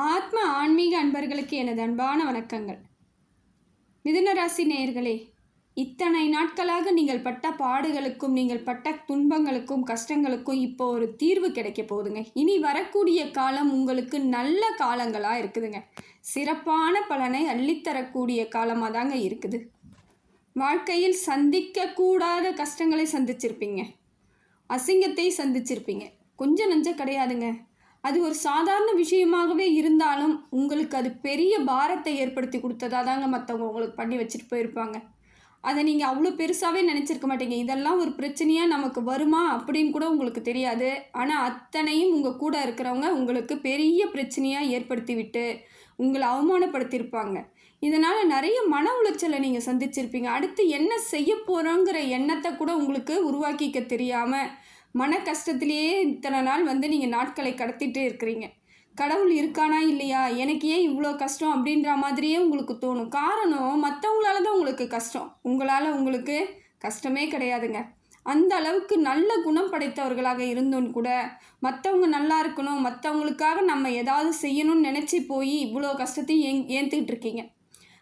ஆத்ம ஆன்மீக அன்பர்களுக்கு எனது அன்பான வணக்கங்கள். மிதுனராசி நேயர்களே இத்தனை நாட்களாக நீங்கள் பட்ட பாடுகளுக்கும் நீங்கள் பட்ட துன்பங்களுக்கும் கஷ்டங்களுக்கும் இப்போ ஒரு தீர்வு கிடைக்க போகுதுங்க. இனி வரக்கூடிய காலம் உங்களுக்கு நல்ல காலங்களாக இருக்குதுங்க. சிறப்பான பலனை அள்ளித்தரக்கூடிய காலமாக தாங்க இருக்குது. வாழ்க்கையில் சந்திக்கக்கூடாத கஷ்டங்களை சந்திச்சிருப்பீங்க. அசிங்கத்தை சந்திச்சிருப்பீங்க. கொஞ்சம் நஞ்சம் கிடையாதுங்க. அது ஒரு சாதாரண விஷயமாகவே இருந்தாலும் உங்களுக்கு அது பெரிய பாரத்தை ஏற்படுத்தி கொடுத்ததா தாங்க மற்றவங்க உங்களுக்கு பண்ணி வச்சுட்டு போயிருப்பாங்க. அதை நீங்கள் அவ்வளோ பெருசாகவே நினச்சிருக்க மாட்டீங்க. இதெல்லாம் ஒரு பிரச்சனையாக நமக்கு வருமா அப்படின்னு கூட உங்களுக்கு தெரியாது. ஆனால் அத்தனையும் உங்கள் கூட இருக்கிறவங்க உங்களுக்கு பெரிய பிரச்சனையாக ஏற்படுத்தி விட்டு உங்களை அவமானப்படுத்தியிருப்பாங்க. இதனால் நிறைய மன உளைச்சலை நீங்கள் சந்திச்சிருப்பீங்க. அடுத்து என்ன செய்ய போகிறோங்கிற எண்ணத்தை கூட உங்களுக்கு உருவாக்கிக்க தெரியாமல் மன கஷ்டத்திலேயே இத்தனை நாள் வந்து நீங்கள் நாட்களை கடத்திட்டு இருக்கிறீங்க. கடவுள் இருக்கானா இல்லையா? எனக்கு ஏன் இவ்வளோ கஷ்டம் அப்படின்ற மாதிரியே உங்களுக்கு தோணும். காரணம் மற்றவங்களால தான் உங்களுக்கு கஷ்டம். உங்களால் உங்களுக்கு கஷ்டமே கிடையாதுங்க. அந்த அளவுக்கு நல்ல குணம் படைத்தவர்களாக இருந்தோன்னு கூட மற்றவங்க நல்லா இருக்கணும் மற்றவங்களுக்காக நம்ம ஏதாவது செய்யணும்னு நினச்சி போய் இவ்வளோ கஷ்டத்தையும் ஏன் ஏற்றுக்கிட்டு இருக்கீங்க?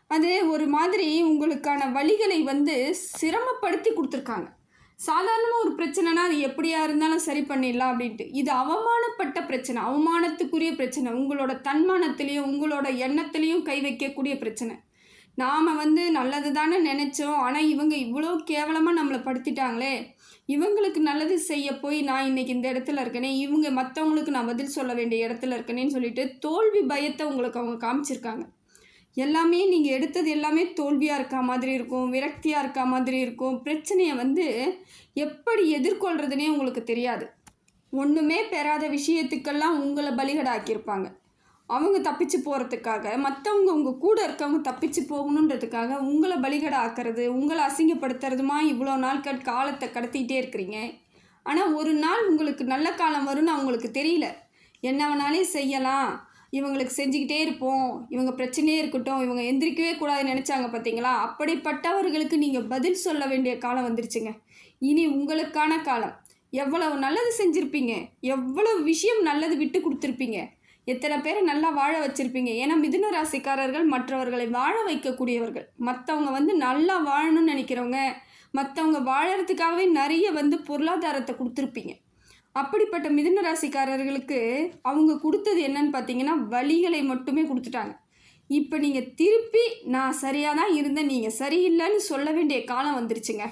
அது ஒரு மாதிரி உங்களுக்கான வழிகளை வந்து சிரமப்படுத்தி கொடுத்துருக்காங்க. சாதாரணமாக ஒரு பிரச்சனைனா அது எப்படியா இருந்தாலும் சரி பண்ணிடலாம் அப்படின்ட்டு. இது அவமானப்பட்ட பிரச்சனை அவமானத்துக்குரிய பிரச்சனை. உங்களோட தன்மானத்திலையும் உங்களோட எண்ணத்துலேயும் கை வைக்கக்கூடிய பிரச்சனை. நாம் வந்து நல்லது தானே நினச்சோம் ஆனால் இவங்க இவ்வளோ கேவலமாக நம்மளை படுத்திட்டாங்களே. இவங்களுக்கு நல்லது செய்ய போய் நான் இன்னைக்கு இந்த இடத்துல இருக்கேனே இவங்க மற்றவங்களுக்கு நான் பதில் சொல்ல வேண்டிய இடத்துல இருக்கேனேன்னு சொல்லிட்டு தோல்வி பயத்தை உங்களுக்கு அவங்க காமிச்சிருக்காங்க. எல்லாமே நீங்கள் எடுத்தது எல்லாமே தோல்வியாக இருக்கா மாதிரி இருக்கும் விரக்தியாக இருக்கா மாதிரி இருக்கும். பிரச்சனையை வந்து எப்படி எதிர்கொள்கிறதுனே உங்களுக்கு தெரியாது. ஒன்றுமே பெறாத விஷயத்துக்கெல்லாம் உங்களை பலிகடாக்கியிருப்பாங்க. அவங்க தப்பிச்சு போகிறதுக்காக மற்றவங்க உங்கள் கூட இருக்கவங்க தப்பிச்சு போகணுன்றதுக்காக உங்களை பலிகடை ஆக்கிறது உங்களை அசிங்கப்படுத்துறதுமா இவ்வளோ நாள் கட் காலத்தை கடத்திக்கிட்டே இருக்கிறீங்க? ஆனால் ஒரு நாள் உங்களுக்கு நல்ல காலம் வரும்னு அவங்களுக்கு தெரியல. என்ன வேணாலே செய்யலாம். இவங்களுக்கு செஞ்சுக்கிட்டே இருப்போம். இவங்க பிரச்சனையே இருக்கட்டும். இவங்க எந்திரிக்கவே கூடாதுன்னு நினச்சாங்க பார்த்தீங்களா அப்படிப்பட்டவர்களுக்கு நீங்கள் பதில் சொல்ல வேண்டிய காலம் வந்துருச்சுங்க. இனி உங்களுக்கான காலம். எவ்வளவு நல்லது செஞ்சுருப்பீங்க. எவ்வளவு விஷயம் நல்லது விட்டு கொடுத்துருப்பீங்க. எத்தனை பேரை நல்லா வாழ வச்சுருப்பீங்க. ஏன்னா மிதுன ராசிக்காரர்கள் மற்றவர்களை வாழ வைக்கக்கூடியவர்கள். மற்றவங்க வந்து நல்லா வாழணும்னு நினைக்கிறவங்க மற்றவங்க வாழறதுக்காகவே நிறைய வந்து பொருளாதாரத்தை கொடுத்துருப்பீங்க. அப்படிப்பட்ட மிதுன ராசிக்காரர்களுக்கு அவங்க கொடுத்தது என்னன்னு பார்த்தீங்கன்னா வழிகளை மட்டுமே கொடுத்துட்டாங்க. இப்போ நீங்கள் திருப்பி நான் சரியாக தான் இருந்தேன் நீங்கள் சரியில்லைன்னு சொல்ல வேண்டிய காலம் வந்துருச்சுங்க.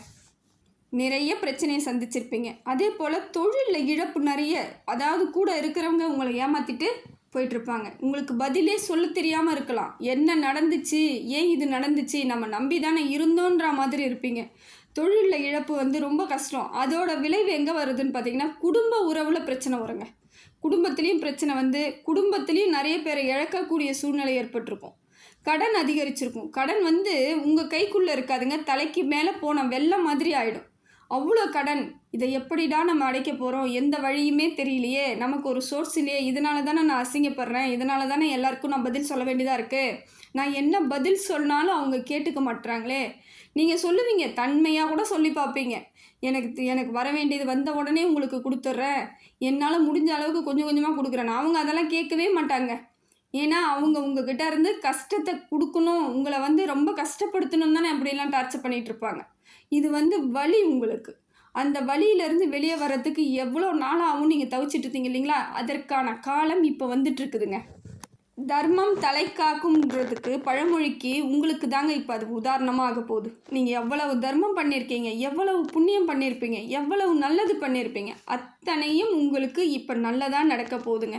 நிறைய பிரச்சனையை சந்திச்சிருப்பீங்க. அதே போல் தொழிலில் இழப்பு நிறைய அதாவது கூட இருக்கிறவங்க உங்களை ஏமாற்றிட்டு போயிட்டுருப்பாங்க. உங்களுக்கு பதிலே சொல்ல தெரியாமல் இருக்கலாம். என்ன நடந்துச்சு? ஏன் இது நடந்துச்சு? நம்ம நம்பி தானே இருந்தோன்ற மாதிரி இருப்பீங்க. தொழிலில் இழப்பு வந்து ரொம்ப கஷ்டம். அதோட விளைவு எங்கே வருதுன்னு பார்த்தீங்கன்னா குடும்ப உறவில் பிரச்சனை வருங்க. குடும்பத்துலேயும் பிரச்சனை வந்து குடும்பத்துலேயும் நிறைய பேரை இழக்கக்கூடிய சூழ்நிலை ஏற்பட்டிருக்கும். கடன் அதிகரிச்சிருக்கும். கடன் வந்து உங்கள் கைக்குள்ளே இருக்காதுங்க. தலைக்கு மேலே போன வெள்ளம் மாதிரி ஆகிடும் அவ்வளோ கடன் இதை எப்படிடா நம்ம அடைக்க போகிறோம் எந்த வழியுமே தெரியலையே. நமக்கு ஒரு சோர்ஸ் இல்லையே. இதனால தானே நான் அசிங்கப்படுறேன். இதனால தானே எல்லாருக்கும் நான் பதில் சொல்ல வேண்டியதாக இருக்குது நான் என்ன பதில் சொன்னாலும் அவங்க கேட்டுக்க மாட்டுறாங்களே நீங்கள் சொல்லுவீங்க. தன்மையாக கூட சொல்லி பார்ப்பீங்க. எனக்கு எனக்கு வர வேண்டியது வந்த உடனே உங்களுக்கு கொடுத்துட்றேன். என்னால் முடிஞ்ச அளவுக்கு கொஞ்சம் கொஞ்சமாக கொடுக்குறேன். அவங்க அதெல்லாம் கேட்கவே மாட்டாங்க. ஏன்னா அவங்க உங்ககிட்ட இருந்து கஷ்டத்தை கொடுக்கணும். உங்களை வந்து ரொம்ப கஷ்டப்படுத்தணும் தானே அப்படிலாம் டார்ச்சர் பண்ணிகிட்டு இருப்பாங்க. இது வந்து வழி உங்களுக்கு. அந்த வழியிலேருந்து வெளியே வர்றதுக்கு எவ்வளோ நாளாகவும் நீங்கள் தவிச்சிட்டு இருந்தீங்க இல்லைங்களா? அதற்கான காலம் இப்போ வந்துட்டுருக்குதுங்க தர்மம் தலை காக்கும்ன்றதுக்கு பழமொழிக்கு உங்களுக்கு தாங்க இப்போ அது உதாரணமாக போகுது. நீங்கள் எவ்வளவு தர்மம் பண்ணியிருக்கீங்க எவ்வளவு புண்ணியம் பண்ணியிருப்பீங்க எவ்வளவு நல்லது பண்ணியிருப்பீங்க அத்தனையும் உங்களுக்கு இப்போ நல்லதாக நடக்க போகுதுங்க.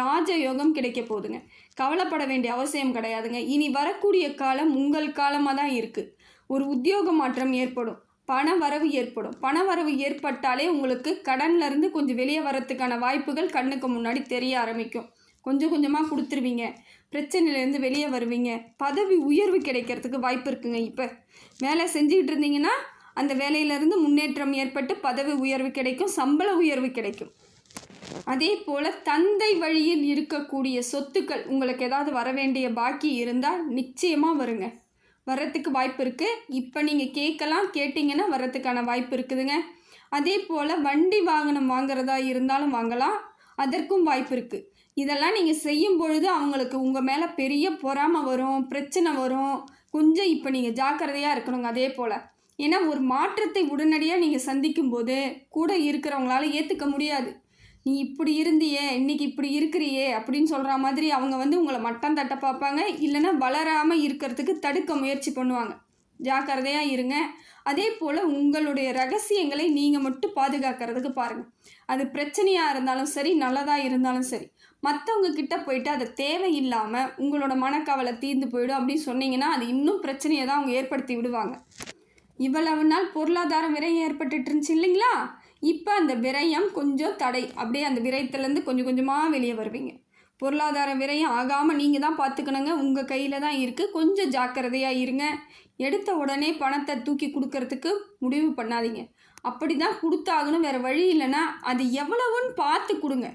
ராஜயோகம் கிடைக்க போகுதுங்க. கவலைப்பட வேண்டிய அவசியம் கிடையாதுங்க. இனி வரக்கூடிய காலம் உங்கள் காலமாக தான் இருக்குது ஒரு உத்தியோக மாற்றம் ஏற்படும். பண வரவு ஏற்படும். பண வரவு ஏற்பட்டாலே உங்களுக்கு கடன்லேருந்து கொஞ்சம் வெளியே வரத்துக்கான வாய்ப்புகள் கண்ணுக்கு முன்னாடி தெரிய ஆரம்பிக்கும். கொஞ்சம் கொஞ்சமாக கொடுத்துருவீங்க. பிரச்சனையிலேருந்து வெளியே வருவீங்க. பதவி உயர்வு கிடைக்கிறதுக்கு வாய்ப்பு இருக்குங்க இப்போ. வேலை செஞ்சுக்கிட்டு இருந்தீங்கன்னா அந்த வேலையிலேருந்து முன்னேற்றம் ஏற்பட்டு பதவி உயர்வு கிடைக்கும் சம்பள உயர்வு கிடைக்கும். அதே போல் தந்தை வழியில் இருக்கக்கூடிய சொத்துக்கள் உங்களுக்கு ஏதாவது வர வேண்டிய பாக்கி இருந்தால் நிச்சயமாக வருங்க. வர்றதுக்கு வாய்ப்பு இருக்குது இப்போ நீங்கள் கேட்கலாம் கேட்டிங்கன்னா வர்றதுக்கான வாய்ப்பு இருக்குதுங்க. அதே போல் வண்டி வாகனம் வாங்குறதா இருந்தாலும் வாங்கலாம். அதற்கும் வாய்ப்பு இருக்குது இதெல்லாம் நீங்கள் செய்யும் பொழுது அவங்களுக்கு உங்கள் மேலே பெரிய பொறாமை வரும் பிரச்சனை வரும். கொஞ்சம் இப்போ நீங்கள் ஜாக்கிரதையாக இருக்கணுங்க அதே போல். ஏன்னா ஒரு மாற்றத்தை உடனடியாக நீங்கள் சந்திக்கும் போது கூட இருக்கிறவங்களால ஏற்றுக்க முடியாது. நீ இப்படி இருந்தியே இன்னைக்கு இப்படி இருக்கிறியே அப்படின்னு சொல்கிற மாதிரி அவங்க வந்து உங்களை மட்டம் தட்ட பார்ப்பாங்க. இல்லைன்னா வளராமல் இருக்கிறதுக்கு தடுக்க முயற்சி பண்ணுவாங்க. ஜாக்கிரதையாக இருங்க. அதே போல் உங்களுடைய ரகசியங்களை நீங்கள் மட்டும் பாதுகாக்கிறதுக்கு பாருங்கள் அது பிரச்சனையாக இருந்தாலும் சரி நல்லதாக இருந்தாலும் சரி. மற்றவங்க கிட்ட போயிட்டு அதை தேவையில்லாமல் உங்களோட மனக்கவலை தீர்ந்து போயிடும் அப்படின்னு சொன்னீங்கன்னா அது இன்னும் பிரச்சனையை தான் அவங்க ஏற்படுத்தி விடுவாங்க. இவ்வளவு நாள் பொருளாதார விரயம் ஏற்பட்டுட்டு இருந்துச்சு இல்லைங்களா? இப்போ அந்த விரயம் கொஞ்சம் தடை. அப்படியே அந்த விரயத்துலேருந்து கொஞ்சம் கொஞ்சமாக வெளியே வருவீங்க. பொருளாதார விரயம் ஆகாமல் நீங்கள் தான் பார்த்துக்கணுங்க உங்கள் கையில் தான் இருக்குது கொஞ்சம் ஜாக்கிரதையாக இருங்க. எடுத்த உடனே பணத்தை தூக்கி கொடுக்கறதுக்கு முடிவு பண்ணாதீங்க. அப்படி தான் கொடுத்தாகணும். வேறு வழி இல்லைன்னா அது எவ்வளவுன்னு பார்த்து கொடுங்க.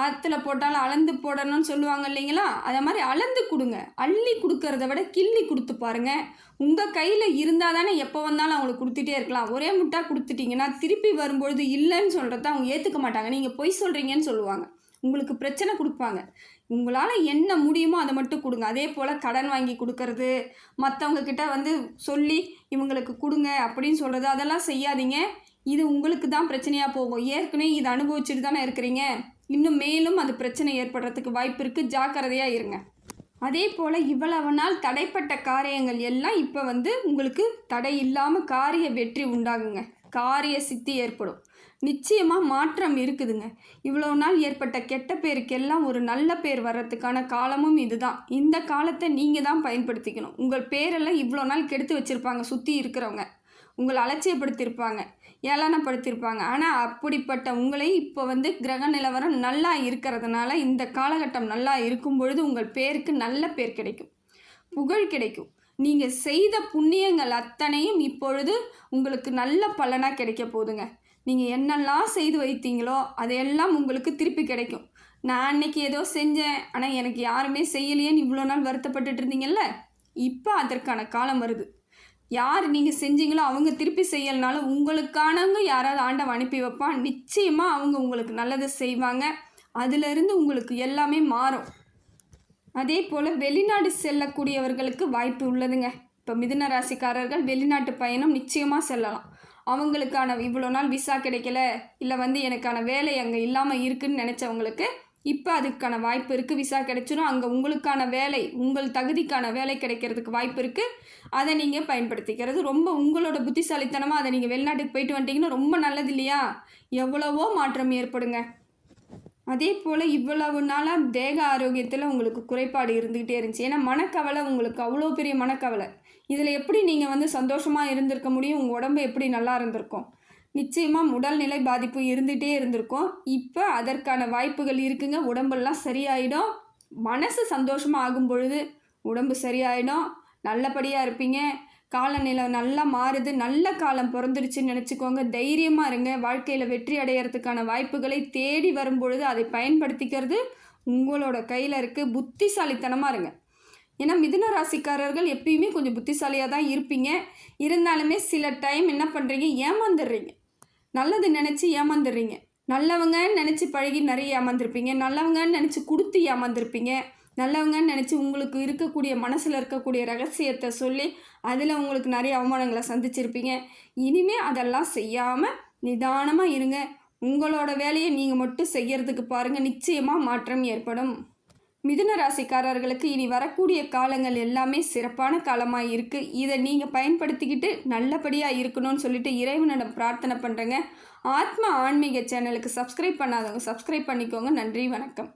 ஆற்றுல போட்டாலும் அளந்து போடணும்னு சொல்லுவாங்க இல்லைங்களா? அதை மாதிரி அளந்து கொடுங்க. அள்ளி கொடுக்கறத விட கிள்ளி கொடுத்து பாருங்கள் உங்கள் கையில் இருந்தால் தானே எப்போ வந்தாலும் அவங்களுக்கு கொடுத்துட்டே இருக்கலாம். ஒரே முட்டாக கொடுத்துட்டிங்கன்னா திருப்பி வரும்பொழுது இல்லைன்னு சொல்கிறத அவங்க ஏற்றுக்க மாட்டாங்க. நீங்கள் பொய் சொல்கிறீங்கன்னு சொல்லுவாங்க. உங்களுக்கு பிரச்சனை கொடுப்பாங்க. உங்களால் என்ன முடியுமோ அதை மட்டும் கொடுங்க. அதே போல் கடன் வாங்கி கொடுக்கறது மற்றவங்கக்கிட்ட வந்து சொல்லி இவங்களுக்கு கொடுங்க அப்படின்னு சொல்கிறது அதெல்லாம் செய்யாதீங்க. இது உங்களுக்கு தான் பிரச்சனையாக போகும். ஏற்கனவே இதை அனுபவிச்சுட்டு தானே இருக்கிறீங்க. இன்னும் மேலும் அது பிரச்சனை ஏற்படுறதுக்கு வாய்ப்பு இருக்குது ஜாக்கிரதையாக இருங்க. அதே போல் இவ்வளவு நாள் தடைப்பட்ட காரியங்கள் எல்லாம் இப்போ வந்து உங்களுக்கு தடை இல்லாமல் காரிய வெற்றி உண்டாகுங்க. காரிய சித்தி ஏற்படும். நிச்சயமாக மாற்றம் இருக்குதுங்க. இவ்வளோ நாள் ஏற்பட்ட கெட்ட பேருக்கெல்லாம் ஒரு நல்ல பேர் வர்றதுக்கான காலமும் இதுதான். இந்த காலத்தை நீங்கள் தான் பயன்படுத்திக்கணும். உங்கள் பேரெல்லாம் இவ்வளோ நாள் கெடுத்து வச்சுருப்பாங்க சுற்றி இருக்கிறவங்க. உங்களை அலட்சியப்படுத்தியிருப்பாங்க ஏளனப்படுத்தியிருப்பாங்க. ஆனால் அப்படிப்பட்ட உங்களை இப்போ வந்து கிரக நிலவரம் நல்லா இருக்கிறதுனால இந்த காலகட்டம் நல்லா இருக்கும் பொழுது உங்கள் பேருக்கு நல்ல பேர் கிடைக்கும். புகழ் கிடைக்கும். நீங்கள் செய்த புண்ணியங்கள் அத்தனையும் இப்பொழுது உங்களுக்கு நல்ல பலனாக கிடைக்க போகுதுங்க. நீங்கள் என்னெல்லாம் செய்து வைத்தீங்களோ அதையெல்லாம் உங்களுக்கு திருப்பி கிடைக்கும். நான் அன்னைக்கு ஏதோ செஞ்சேன் ஆனால் எனக்கு யாருமே செய்யலையேன்னு இவ்வளோ நாள் வருத்தப்பட்டுட்டு இருந்தீங்கல்ல? இப்போ அதற்கான காலம் வருது. யார் நீங்கள் செஞ்சீங்களோ அவங்க திருப்பி செய்யலனாலும் உங்களுக்கானவங்க யாராவது ஆண்டவன் அனுப்பி வைப்பான். நிச்சயமாக அவங்க உங்களுக்கு நல்லது செய்வாங்க. அதிலிருந்து உங்களுக்கு எல்லாமே மாறும். அதே போல் வெளிநாடு செல்லக்கூடியவர்களுக்கு வாய்ப்பு உள்ளதுங்க. இப்போ மிதுன ராசிக்காரர்கள் வெளிநாட்டு பயணம் நிச்சயமாக செல்லலாம். அவங்களுக்கான இவ்வளோ நாள் விசா கிடைக்கல இல்லை வந்து எனக்கான வேலை அங்கே இல்லாமல் இருக்குன்னு நினச்சவங்களுக்கு இப்போ அதுக்கான வாய்ப்பு இருக்குது விசா கிடைச்சிடும் அங்கே உங்களுக்கான வேலை உங்கள் தகுதிக்கான வேலை கிடைக்கிறதுக்கு வாய்ப்பு இருக்குது அதை நீங்கள் பயன்படுத்திக்கிறது ரொம்ப உங்களோட புத்திசாலித்தனமாக அதை நீங்கள் வெளிநாட்டுக்கு போயிட்டு வந்தீங்கன்னா ரொம்ப நல்லது இல்லையா? எவ்வளவோ மாற்றம் ஏற்படுங்க. அதே போல் இவ்வளவு நாளாக தேக ஆரோக்கியத்தில் உங்களுக்கு குறைபாடு இருந்துக்கிட்டே இருந்துச்சு. ஏன்னா மனக்கவலை உங்களுக்கு அவ்வளோ பெரிய மனக்கவலை. இதில் எப்படி நீங்கள் வந்து சந்தோஷமாக இருந்திருக்க முடியும்? உங்கள் உடம்பு எப்படி நல்லா இருந்திருக்கும்? நிச்சயமாக உடல்நிலை பாதிப்பு இருந்துகிட்டே இருந்திருக்கும். இப்போ அதற்கான வாய்ப்புகள் இருக்குங்க. உடம்பெல்லாம் சரியாயிடும். மனசு சந்தோஷமாக ஆகும் பொழுது உடம்பு சரியாயிடும். நல்லபடியாக இருப்பீங்க. காலநிலை நல்லா மாறுது நல்ல காலம் பிறந்துருச்சுன்னு நினச்சிக்கோங்க. தைரியமாக இருங்க. வாழ்க்கையில் வெற்றி அடையிறதுக்கான வாய்ப்புகளை தேடி வரும்பொழுது அதை பயன்படுத்திக்கிறது உங்களோட கையில் இருக்குது புத்திசாலித்தனமாக இருங்க. ஏன்னா மிதுன ராசிக்காரர்கள் எப்பயுமே கொஞ்சம் புத்திசாலியாக தான் இருப்பீங்க. இருந்தாலுமே சில டைம் என்ன பண்ணுறீங்க ஏமாந்துடுறீங்க. நல்லது நினச்சி ஏமாந்துடுறீங்க. நல்லவங்கன்னு நினச்சி பழகி நிறைய ஏமாந்துருப்பீங்க. நல்லவங்கன்னு நினச்சி கொடுத்து ஏமாந்துருப்பீங்க. நல்லவங்கன்னு நினச்சி உங்களுக்கு இருக்கக்கூடிய மனசில் இருக்கக்கூடிய ரகசியத்தை சொல்லி அதில் உங்களுக்கு நிறைய அவமானங்களை சந்திச்சிருப்பீங்க. இனிமே அதெல்லாம் செய்யாமல் நிதானமாக இருங்க. உங்களோட வேலையை நீங்கள் மட்டும் செய்யறதுக்கு பாருங்கள் நிச்சயமாக மாற்றம் ஏற்படும். மிதுன ராசிக்காரர்களுக்கு இனி வரக்கூடிய காலங்கள் எல்லாமே சிறப்பான காலமாக இருக்குது இதை நீங்கள் பயன்படுத்திக்கிட்டு நல்லபடியாக இருக்கணும்னு சொல்லிட்டு இறைவனிடம் பிரார்த்தனை பண்ணுறேங்க ஆத்ம ஆன்மீக சேனலுக்கு சப்ஸ்கிரைப் பண்ணாதவங்க சப்ஸ்கிரைப் பண்ணிக்கோங்க. நன்றி வணக்கம்.